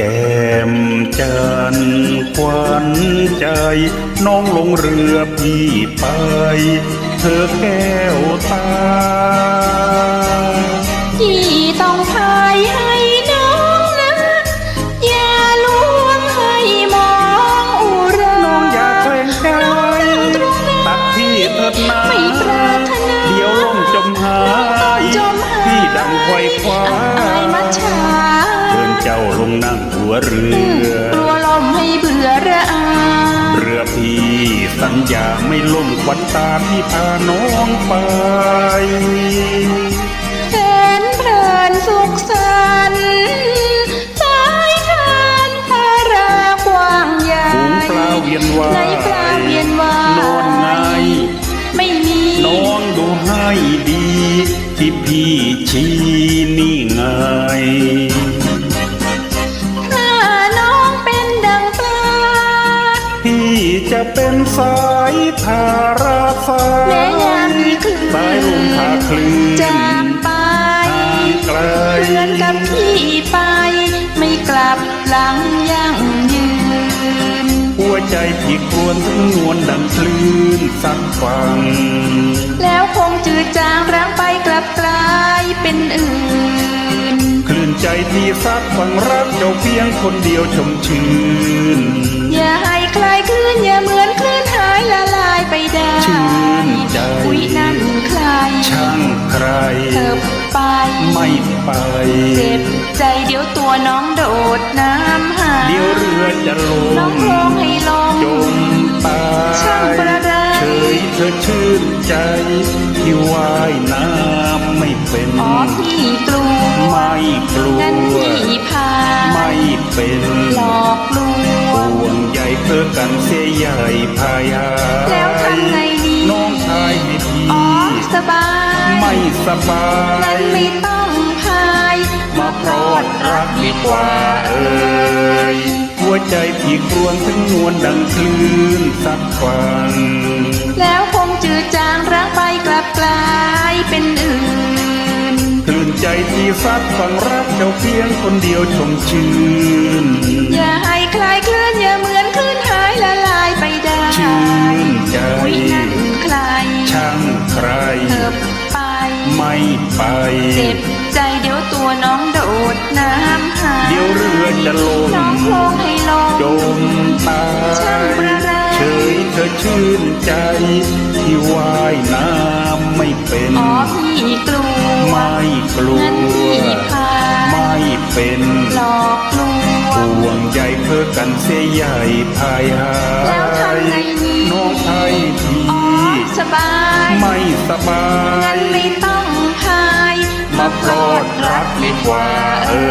จ่มจันทร์ควันใจ น้องลงเรือพี่ไป เธอแก้วตาที่ต้องพายให้น้องนะ อย่าลวงให้มองอุราน้องอย่าแกล้งใจตักพี่เถิดนาไม่ปรารถนาเดี๋ยวล่มจมหายจมหายพี่ดังไขว้คว้าอายมัจฉา เดินเจ้าลงนั่งหัวเรืกอลัวลมให้เบื่อระอาเรือพี่สัญญาไม่ล่มควันตาพี่พาน้องไปแสนเพลินสุขสันต์สายทานพารากว้างใหญ่ฝูงปลาเวียนว่ายในปลาเวียนว่ายนอนไงไม่มีน้องดูให้ดีที่พี่ชี้นี่ไง พี่จะเป็นสายทาราฟ้าแม้ยามมีคลื่นสายลมพาคลื่นจากไปห่างไกลเพื่อนกับพี่ไป ไม่กลับหลังยั่งยืน หัวใจพี่ครวนถึงนวลดังคลื่นสักฟัง ที่ซัดฟังรักเจ้าเพียงคนเดียวชมชื่น อย่าให้คลายคลื่นอย่าเหมือนคลื่นหายละลายไปได้ชื่นใจคุยนั่นใคร ช่างใคร เธอไป ไม่ไปเจ็บใจเดี๋ยวตัวน้องโดดน้ำหายเดี๋ยวเรือจะลน้องงโครงให้ลงจมตายช่างประไรเฉยเธอชื่นใจที่ว่ายน้ำไม่เป็นอ๋อพี่ กลัวไม่กลัวงั้นพี่พาไม่เป็นหลอกลวงห่วงใยเพื่อกันเสียใหญ่พายาแล้วทำไงดีน้องชายให้พี่อ๋อสบาย ไม่สบางั้ยนไม่ต้องพายมาพรอดรักดีกว่าเอ่ยหัวใจพี่ครวญถึงนวลดังคลื่นสักฟังแล้วคงจืดจางร้างไปกลับกลายเป็นอื่นคลื่น ใจที่ซัดฟังรักเจ้าเพียงคนเดียวชมชื่น อย่าให้คลายคลื่นอย่าเหมือนคลื่นหายละลายไปได้ชื่นใจคุยนั่นใครช่างใครเธอไป ไม่ไป เจ็บใจเดี๋ยวตัวน้องโดดน้ำหายเดี๋ยวเรือจะลงน้องโครงให้ลงจมตาช่างประไรเฉยเธอชื่นใจ ที่ว่ายน้ำไม่เป็นอ๋อพี่กลัว ไม่กลัวงั้นพี่พาไม่เป็นหลอกลวงห่วงใยเพื่อกันเสียใหญ่พายหาแล้วทำไงดีน้องไทยทีอ๋อสบาย ไม่สบางั้ยนไม่ต้องพาย มาพรอดรักดีกว่าเอ่